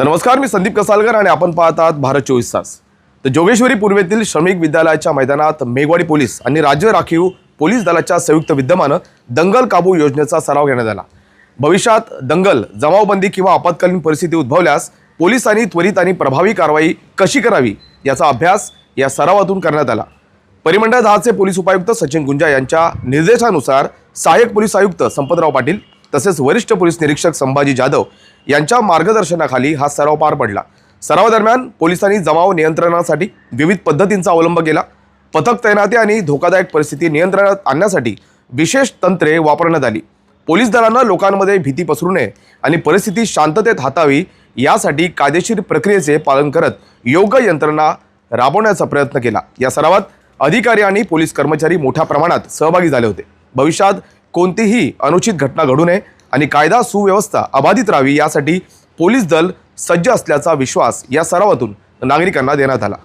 तर नमस्कार मी संदीप कसालकर आणि आपण पाहत आहात भारत चोवीस तास. तर जोगेश्वरी पूर्वेतील श्रमिक विद्यालयाच्या मैदानात मेघवाडी पोलीस आणि राज्य राखीव पोलीस दलाच्या संयुक्त विद्यमानं दंगल काबू योजनेचा सराव घेण्यात आला. भविष्यात दंगल जमावबंदी किंवा आपत्कालीन परिस्थिती उद्भवल्यास पोलिसांनी त्वरित आणि प्रभावी कारवाई कशी करावी याचा अभ्यास या सरावातून करण्यात आला. परिमंडळ दहाचे पोलीस उपायुक्त सचिन गुंजा यांच्या निर्देशानुसार सहाय्यक पोलीस आयुक्त संपतराव पाटील तसेच वरिष्ठ पोलीस निरीक्षक संभाजी जाधव यांच्या मार्गदर्शनाखाली हा सराव पार पडला. सरावादरम्यान पोलिसांनी जमाव नियंत्रणासाठी विविध पद्धतींचा अवलंब केला. पथक तैनाती आणि धोकादायक परिस्थिती नियंत्रणात आणण्यासाठी विशेष तंत्रे वापरण्यात आली. पोलीस दलानं लोकांमध्ये भीती पसरू नये आणि परिस्थिती शांततेत हातावी यासाठी कायदेशीर प्रक्रियेचे पालन करत योग्य यंत्रणा राबवण्याचा प्रयत्न केला. या सरावात अधिकारी आणि पोलीस कर्मचारी मोठ्या प्रमाणात सहभागी झाले होते. भविष्यात कोणतीही अनुचित घटना घडू नये आणि कायदा सुव्यवस्था अबाधित राहावी यासाठी पोलीस दल सज्ज असल्याचा विश्वास या सरावातून नागरिकांना देण्यात आला.